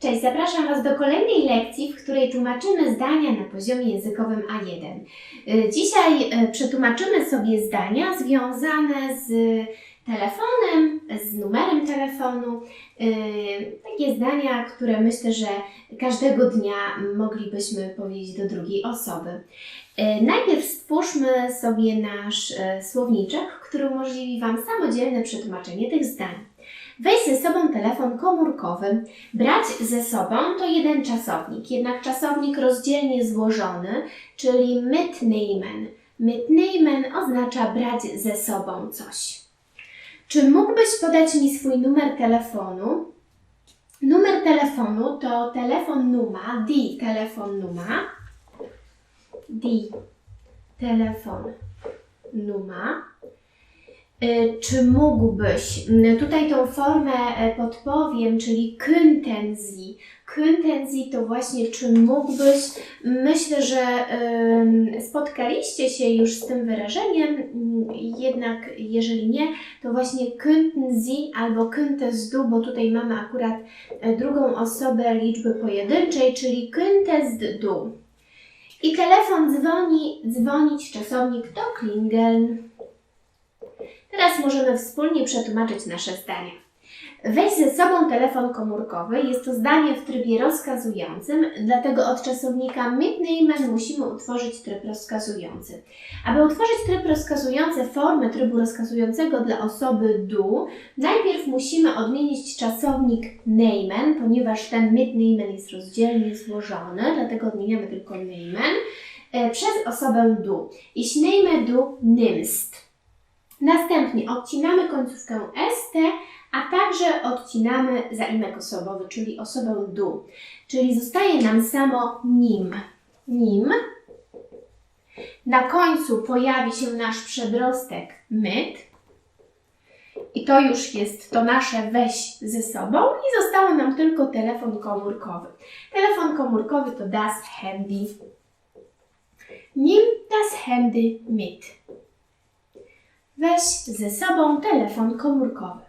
Cześć, zapraszam Was do kolejnej lekcji, w której tłumaczymy zdania na poziomie językowym A1. Y, Dzisiaj y, przetłumaczymy sobie zdania związane z telefonem, z numerem telefonu. Y, Takie zdania, które myślę, że każdego dnia moglibyśmy powiedzieć do drugiej osoby. Najpierw stwórzmy sobie nasz słowniczek, który umożliwi Wam samodzielne przetłumaczenie tych zdań. Weź ze sobą telefon komórkowy. Brać ze sobą to jeden czasownik, jednak czasownik rozdzielnie złożony, czyli mitnehmen. Mitnehmen oznacza brać ze sobą coś. Czy mógłbyś podać mi swój numer telefonu? Numer telefonu to telefon numa, die telefon numa. Die telefon numa. Y, Czy mógłbyś, tutaj tą formę e, podpowiem, czyli. Könnten Sie to właśnie czy mógłbyś. Myślę, że spotkaliście się już z tym wyrażeniem, jednak jeżeli nie, to właśnie könnten Sie albo könntest du, bo tutaj mamy akurat e, drugą osobę liczby pojedynczej, czyli könntest du. I telefon dzwoni, dzwonić, czasownik to klingeln. Teraz możemy wspólnie przetłumaczyć nasze zdania. Weź ze sobą telefon komórkowy. Jest to zdanie w trybie rozkazującym, dlatego od czasownika mitnehmen musimy utworzyć tryb rozkazujący. Aby utworzyć tryb rozkazujący formę trybu rozkazującego dla osoby du, najpierw musimy odmienić czasownik nehmen, ponieważ ten mitnehmen jest rozdzielnie złożony, dlatego odmieniamy tylko nehmen, e, przez osobę du. Ich nehme du nimmst. Następnie odcinamy końcówkę st, a także odcinamy zaimek osobowy, czyli osobę du. Czyli zostaje nam samo nim. Nim. Na końcu pojawi się nasz przedrostek myt. I to już jest to nasze weź ze sobą i zostało nam tylko telefon komórkowy. Telefon komórkowy to das Handy. Nimm das Handy mit. Weź ze sobą telefon komórkowy.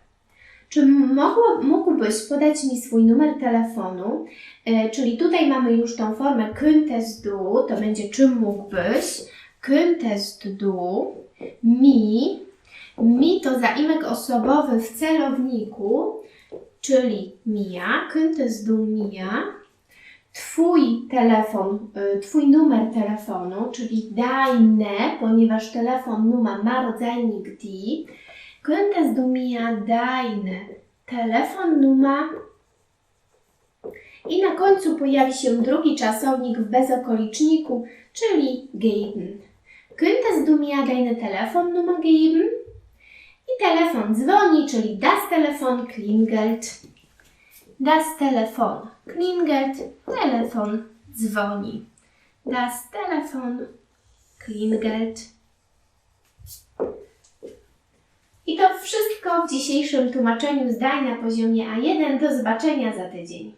Czy mogło, mógłbyś podać mi swój numer telefonu? E, czyli tutaj mamy już tą formę könntest du, to będzie czy mógłbyś. Könntest du mi. Mi to zaimek osobowy w celowniku, czyli mia. Könntest du mia. Twój telefon, y, Twój numer telefonu, czyli deine, ponieważ telefon numer ma rodzajnik die. Könntest du mir deine Telefonnummer i na końcu pojawi się drugi czasownik w bezokoliczniku, czyli geben. Könntest du mir deine Telefonnummer geben? I telefon dzwoni, czyli das Telefon klingelt. Das Telefon klingelt, telefon dzwoni. Das Telefon klingelt. I to wszystko w dzisiejszym tłumaczeniu zdań na poziomie A1. Do zobaczenia za tydzień.